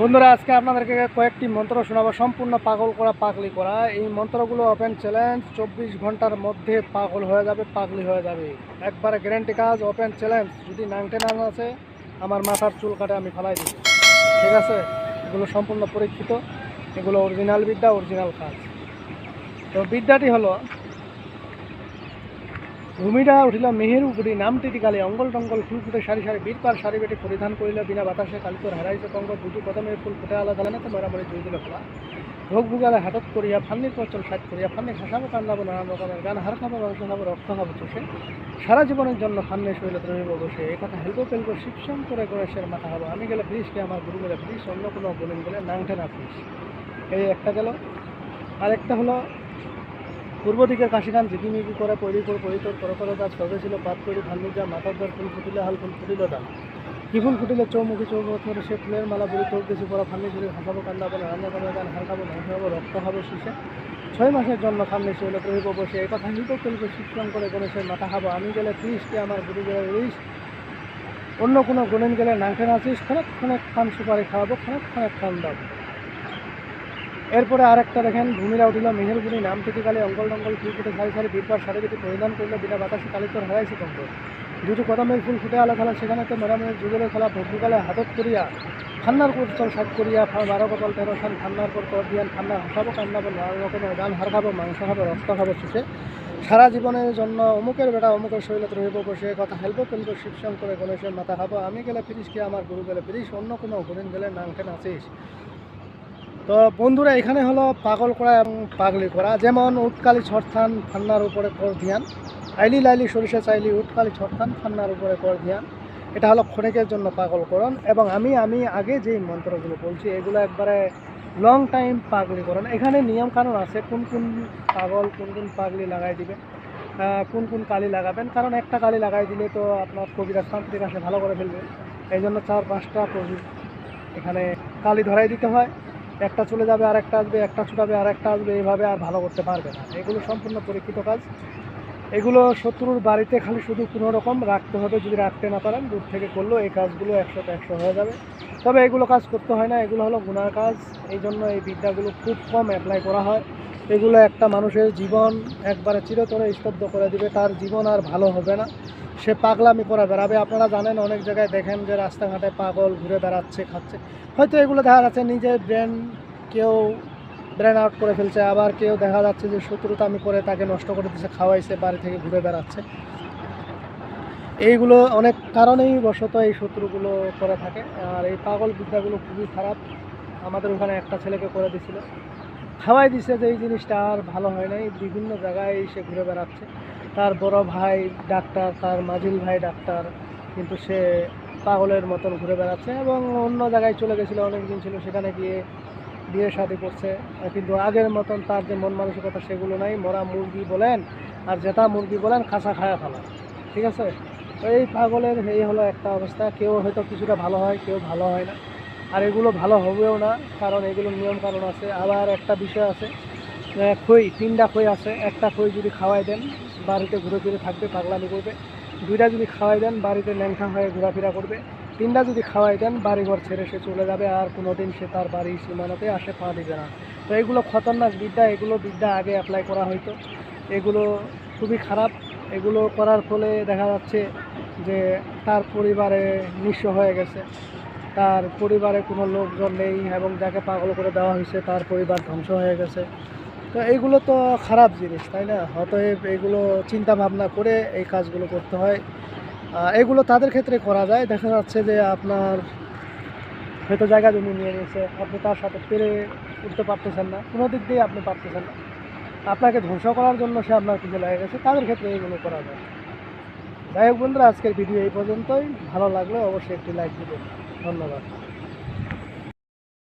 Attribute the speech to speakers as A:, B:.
A: বন্ধুরা, আজকে আপনাদেরকে কয়েকটি মন্ত্র শোনাবো। সম্পূর্ণ পাগল করা, পাগলি করা। এই মন্ত্রগুলো ওপেন চ্যালেঞ্জ চব্বিশ ঘণ্টার মধ্যে পাগল হয়ে যাবে, পাগলি হয়ে যাবে। একবারে গ্যারেন্টি কাজ ওপেন চ্যালেঞ্জ যদি নাংটে নাম আছে, আমার মাথার চুল কাটে, আমি ফালাই দিব। ঠিক আছে? এগুলো সম্পূর্ণ পরীক্ষিত। এগুলো অরিজিনাল বিদ্যা অরিজিনাল কাজ। তো বিদ্যাটি হলো ভূমিটা উঠিল মেহেরু গুড়ি নামটি কালে অঙ্গল টঙ্গল ফুল ফুটে সারি সারি, বীর পার সারি বেটি পরিধান করিল বিনা বাতাসে কালিতর হারাইছে কঙ্গ দুটি কদমের ফুল ফুটে আলাদা না তো মরামরি জুই দিল খোলা। ভোগ ভুগালে হাতত করিয়া ফান্নির পচল সাত করিয়া, ফান্নি হাসাবো কান্দাবো নানান রকমের গান, হার খাব মাংস খাব, রক্ত খাব, চষে। সারা জীবনের জন্য ফান্নে শৈল রহিব বসে এই কথা হেলবো ফেলব শিবসম করে সের মাথা হব আমি গেলে ফ্রিজকে আমার গুরু গেলে ফ্রিজ অন্য কোনো বলেন গেলে নাংটে না ফ্রিজ এই একটা গেল। আরেকটা হলো পূর্ব দিকের কাশিখান ঝিকিমিকি করে পৈরি করে পরিতর করে করে গাছ ছিল পাত করি যা মাথার দর ফুল ফুটিলে হাল ফুল ফুটিল দাম কি ফুল ফুটিলে চৌমুখী চৌমুখ ধরে সে ফুলের মালা বুড়ি তোর কিছু পরা ফান্নি ঝুড়ি হাসাবো কান্না বলে, রান্না করে গান হাল খাব মাংস খাব রক্ত খাব শিশে ছয় মাসের জন্য সামনে শৈল রহিব বসে এই কথা হিত ফেলব শিক্ষণ করে গণেশের মাথা খাব। আমি গেলে ত্রিশকে আমার গুরু গেলে ত্রিশ অন্য কোনো গুণেন গেলে নাংখে নাচিস, খানেক খানেক খান সুপারি খাওয়াবো, খানেক খানেক খান দাবো। এরপরে আরেকটা দেখেন ভূমিরা উঠিল মেহেরগুড়ি নাম থেকে কালে অঙ্গল টঙ্গল ফুল ফুটে সারি সারি বীরপার সারি বেটি পরিধান করল, বিনা বাতাসে কালিতর হারাইছে কঙ্ক দুটো কদমের ফুল ফুটে আলা খেলা সেখানে তো মেরামের যুগলের খেলা ভগ্নিকালে হাতত করিয়া ঠান্নার পর চল সাত করিয়া বারো কপাল তেরো সাল ঠান্নার পর কর দিয়ান ঠান্না হাসাবো কান্নাবো নানা রকমের গান হার খাব, মাংস খাব, রক্ত খাব শুষে। সারা জীবনের জন্য অমুকের বেটা, অমুকের শৈলত রহিব বসে কথা হেলবো ফেলব শিবসং করে গণেশের মাথা খাব, আমি গেলে ফিরিস কি, আমার গুরু গেলে ফিরিস, অন্য কোনো হরিণ গেলে নাংটে নাচিস। তো বন্ধুরা, এখানে হলো পাগল করা এবং পাগলি করা। যেমন উৎকালি ছড়থান ফান্নার উপরে কর ধ্যান। আইলি লাইলি সরিষা চাইলি, উৎকালি ছড়থান ফান্নার উপরে কর ধ্যান। এটা হলো ক্ষণিকের জন্য পাগলকরণ এবং আমি আমি আগে যেই মন্ত্রগুলো বলছি, এগুলো একবারে লং টাইম পাগলিকরণ। এখানে নিয়ম কানুন আছে, কোন কোন পাগল কোন কোন পাগলি লাগাই দিবে কোন কোন কালি লাগাবেন। কারণ একটা কালি লাগাই দিলে তো আপনার কবিরাজ তান্ত্রিক আসে, ভালো করে ফেলবে। এই জন্য চার পাঁচটা এখানে কালি ধরাই দিতে হয়। একটা চলে যাবে আর একটা আসবে, একটা ছুটাবে আর একটা আসবে, এইভাবে আর ভালো করতে পারবে না। এগুলো সম্পূর্ণ পরীক্ষিত কাজ। এগুলো শত্রুর বাড়িতে খালি শুধু কোনো রকম রাখতে হবে, যদি রাখতে না পারেন, দূর থেকে করলেও এই কাজগুলো একসাথে একশো হয়ে যাবে। তবে এগুলো কাজ করতে হয় না, এগুলো হলো গুনার কাজ। এই জন্য এই বিদ্যাগুলো খুব কম অ্যাপ্লাই করা হয়। এগুলো একটা মানুষের জীবন একবারে চিরতরে স্তব্ধ করে দিবে, তার জীবন আর ভালো হবে না। সে পাগলামি করে বেড়াবে। আপনারা জানেন, অনেক জায়গায় দেখেন যে রাস্তাঘাটে পাগল ঘুরে বেড়াচ্ছে, খাচ্ছে। হয়তো এগুলো দেখা যাচ্ছে, নিজের ব্রেন কেউ ব্রেন আউট করে ফেলছে, আবার কেউ দেখা যাচ্ছে যে শত্রুতা আমি করে তাকে নষ্ট করে দিচ্ছে, খাওয়াইছে, বাড়ি থেকে ঘুরে বেড়াচ্ছে। এইগুলো অনেক কারণেই বশত এই শত্রুগুলো করে থাকে। আর এই পাগল বিদ্যাগুলো খুবই খারাপ। আমাদের ওখানে একটা ছেলেকে করে দিছিল খাওয়াই দিছে যে এই জিনিসটা আর ভালো হয় নাই। বিভিন্ন জায়গায় সে ঘুরে বেড়াচ্ছে। তার বড় ভাই ডাক্তার, তার মাঝিল ভাই ডাক্তার, কিন্তু সে পাগলের মতন ঘুরে বেড়াচ্ছে এবং অন্য জায়গায় চলে গেছিল অনেক দিন ছিল, সেখানে গিয়ে বিয়ে শাদি করছে। কিন্তু আগের মতন তার যে মন মানসিকতা সেগুলো নাই। মরা মুরগি বলেন আর জেতা মুরগি বলেন, খাসা খায়া ফেলা। ঠিক আছে? তো এই পাগলের এই হলো একটা অবস্থা। কেউ হয়তো কিছুটা ভালো হয়, কেউ ভালো হয় না। আর এগুলো ভালো হবেও না, কারণ এগুলো নিয়ম কারণ আছে। আবার একটা বিষয় আছে খই, তিনটা খই আছে। একটা খই যদি খাওয়াই দেন, বাড়িতে ঘুরে ফিরে থাকবে, পাগলামি করবে। দুইটা যদি খাওয়াই দেন, বাড়িতে ল্যাংটা হয়ে ঘোরাফেরা করবে। তিনটা যদি খাওয়াই দেন, বাড়িঘর ছেড়ে সে চলে যাবে আর কোনোদিন সে তার বাড়ির সীমানাতে আসে, পা দিবে না। তো এগুলো খতরনাক বিদ্যা, এগুলো বিদ্যা আগে অ্যাপ্লাই করা হয়তো এগুলো খুবই খারাপ। এগুলো করার ফলে দেখা যাচ্ছে যে তার পরিবারে নিঃস্ব হয়ে গেছে। তার পরিবারে কোনো লোকজন নেই এবং যাকে পাগল করে দেওয়া হয়েছে তার পরিবার ধ্বংস হয়ে গেছে। তো এইগুলো তো খারাপ জিনিস, তাই না? অতএব এগুলো চিন্তা ভাবনা করে এই কাজগুলো করতে হয়। এগুলো তাদের ক্ষেত্রে করা যায়। দেখা যাচ্ছে যে আপনার হয়তো জায়গা জমি নিয়ে নিয়েছে, আপনি তার সাথে পেরে উঠতে পারতেছেন না, কোনো দিক দিয়ে আপনি পারতেছেন না। আপনাকে ধ্বংস করার জন্য সে আপনার পিছনে লেগে গেছে। তাদের ক্ষেত্রে এগুলো করা যায়। যাই হোক বন্ধুরা, আজকের ভিডিও এই পর্যন্তই। ভালো লাগলে অবশ্যই একটি লাইক দিবেন। ধন্যবাদ।